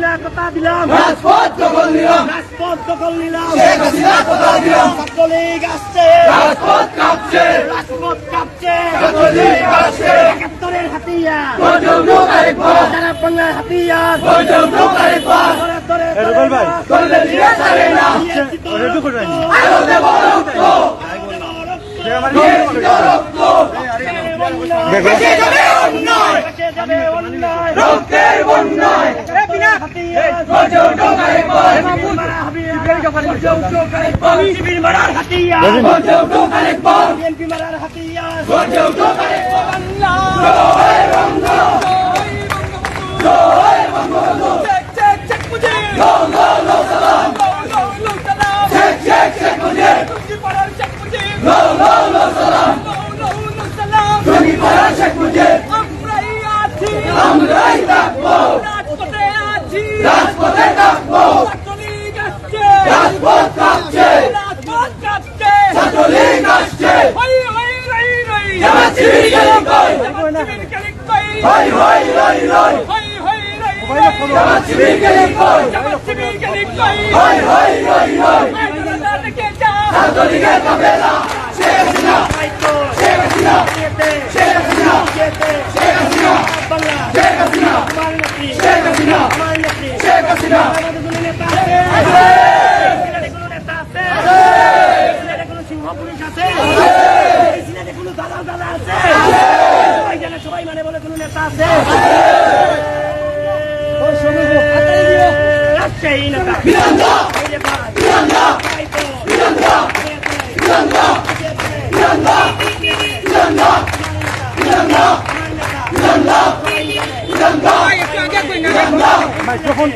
হাসিনা কথা দিলাম। রাজপথ দখল নিলাম। রাজপথ দখল নিলাম। শেখ হাসিনা কথা দিলাম। ছাত্রলীগ আসছে। রাজপথ কাঁপছে। রাজপথ কাঁপছে। ছাত্রলীগ আসছে। একাত্তরের হাতিয়ার পর্যন্ত আরেকবার যারা বাংলার হাতিয়ার ধরে ধরে রুবেল ভাই। করলে দিয়ে ছাড়ে না। আলোতে বড় রক্ত দিয়েছি তো রক্ত বেঁচে চলে রক্তের বন্যায়। মারার হাতিয়া রাজপথে কাঁপবো ছাত্রলীগ আসছে রাজপথ কাঁপছে ছাত্রলীগ আসছে ছাত্রলীগের কাফেলা সবাই মানে বলে কোনো নেতা। আছে রাজশাহী নেতা বিরান্দা মাইক্রোফোন